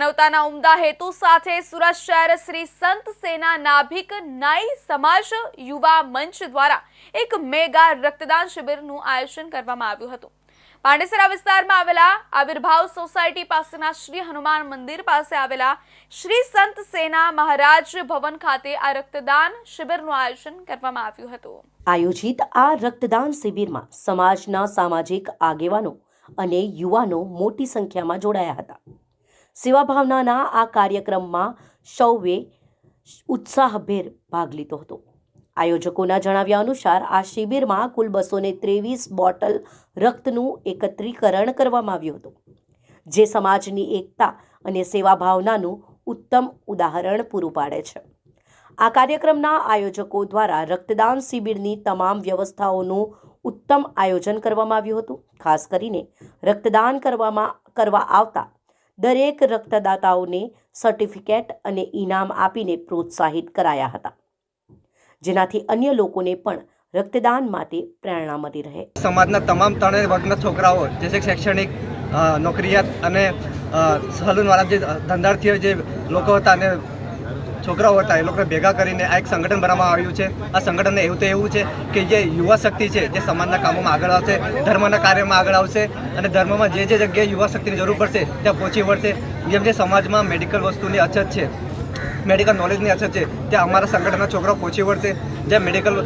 માનવતાના ઉમદા હેતુ સાથે સુરત શહેર શ્રી સંત સેના નાભિક નાઈ સમાજ યુવા મંચ દ્વારા એક મેગા રક્તદાન શિબિરનું આયોજન કરવામાં આવ્યું હતું. પાંડેસરા વિસ્તારમાં આવેલા આવિર્ભાવ સોસાયટી પાસેના શ્રી હનુમાન મંદિર પાસે આવેલા શ્રી સંત સેના મહારાજ ભવન ખાતે આ રક્તદાન શિબિરનું આયોજન કરવામાં આવ્યું હતું. આયોજિત આ રક્તદાન શિબિરમાં સમાજના સામાજિક આગેવાનો અને યુવાનો મોટી સંખ્યામાં જોડાયા હતા. સેવાભાવનાના આ કાર્યક્રમમાં સૌએ ઉત્સાહભેર ભાગ લીધો હતો. આયોજકોના જણાવ્યા અનુસાર, આ શિબિરમાં કુલ બસોને ત્રેવીસ બોટલ રક્તનું એકત્રીકરણ કરવામાં આવ્યું હતું, જે સમાજની એકતા અને સેવાભાવનાનું ઉત્તમ ઉદાહરણ પૂરું પાડે છે. આ કાર્યક્રમના આયોજકો દ્વારા રક્તદાન શિબિરની તમામ વ્યવસ્થાઓનું ઉત્તમ આયોજન કરવામાં આવ્યું હતું, ખાસ કરીને રક્તદાન કરવામાં, કરવા આવતા દરેક રક્તદાતાઓને સર્ટિફિકેટ અને ઇનામ આપીને પ્રોત્સાહિત કરાયા હતા, જેનાથી અન્ય લોકોને પણ રક્તદાન માટે પ્રેરણા મળી રહે. સમાજના તમામ ત્રણેય વર્ગના છોકરાઓ, જે છે શૈક્ષણિક નોકરિયાત અને સલૂનવાળા જે ધંધાર્થીઓ, જે લોકો હતા અને છોકરાઓ હતા, એ લોકોને ભેગા કરીને આ એક સંગઠન બનાવવામાં આવ્યું છે. આ સંગઠનને એવું તો એવું છે કે જે યુવા શક્તિ છે, જે સમાજના કામોમાં આગળ આવશે, ધર્મના કાર્યમાં આગળ આવશે અને ધર્મમાં જે જે જગ્યાએ યુવા શક્તિની જરૂર પડશે, ત્યાં પહોંચી વળશે. જેમ જે સમાજમાં મેડિકલ વસ્તુની અછત છે મેડિકલ નોલેજની અછત છે, ત્યાં અમારા સંગઠનના છોકરાઓ પહોંચી વળશે, જ્યાં મેડિકલ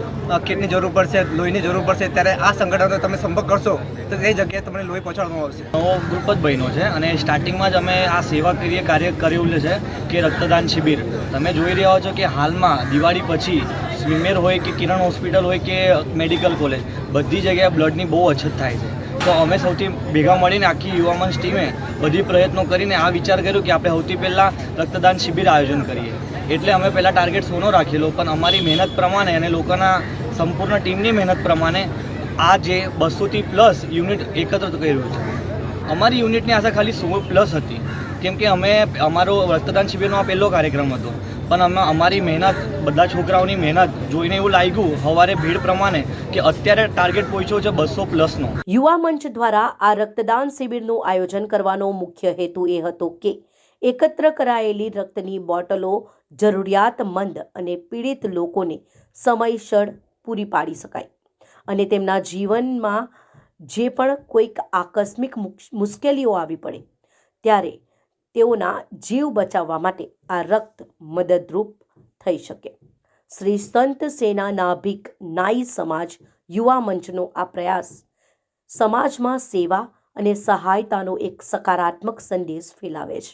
કિટની જરૂર પડશે, લોહીની જરૂર પડશે, ત્યારે આ સંગઠનનો તમે સંપર્ક કરશો, તો એ જગ્યાએ તમને લોહી પહોંચાડવામાં આવશે. નવો ગ્રુપ જ બન્યો છે અને સ્ટાર્ટિંગમાં જ અમે આ સેવાકીય કાર્ય કર્યું છે કે રક્તદાન શિબિર. તમે જોઈ રહ્યા છો કે હાલમાં દિવાળી પછી સ્વિમેર હોય કે કિરણ હોસ્પિટલ હોય કે મેડિકલ કોલેજ, બધી જગ્યાએ બ્લડની બહુ અછત થાય છે. તો અમે સૌથી ભેગા મળીને આખી યુવા મંચ ટીમે બધી પ્રયત્નો કરીને આ વિચાર કર્યો કે આપણે સૌથી પહેલાં રક્તદાન શિબિર આયોજન કરીએ. એટલે અમે પહેલાં ટાર્ગેટ સોનો રાખેલો, પણ અમારી મહેનત પ્રમાણે અને લોકોના સંપૂર્ણ ટીમની મહેનત પ્રમાણે આ જે બસોથી પ્લસ યુનિટ એકત્ર કર્યું છે. અમારી યુનિટની આશા ખાલી સો પ્લસ હતી. કેમ કે અમે અમારો રક્તદાન શિબિરનો આ પહેલો કાર્યક્રમ હતો. પણ અમે અમારી મહેનત, બધા છોકરાઓની મહેનત જોઈને એવું લાગ્યું સવારે ભીડ પ્રમાણે કે અત્યારે ટાર્ગેટ પહોંચ્યો છે બસો પ્લસનો યુવા મંચ દ્વારા આ રક્તદાન શિબિરનું આયોજન કરવાનો મુખ્ય હેતુ એ હતો કે એકત્ર કરાયેલી રક્તની બોટલો જરૂરિયાતમંદ અને પીડિત લોકોને સમયસર પૂરી પાડી શકાય અને તેમના જીવનમાં જે પણ કોઈક આકસ્મિક મુક- મુશ્કેલીઓ આવી પડે, ત્યારે તેઓના જીવ બચાવવા માટે આ રક્ત મદદરૂપ થઈ શકે. શ્રી સંત સેના નાભિક નાઈ સમાજ યુવા મંચનો આ પ્રયાસ સમાજમાં સેવા અને સહાયતાનો એક સકારાત્મક સંદેશ ફેલાવે છે.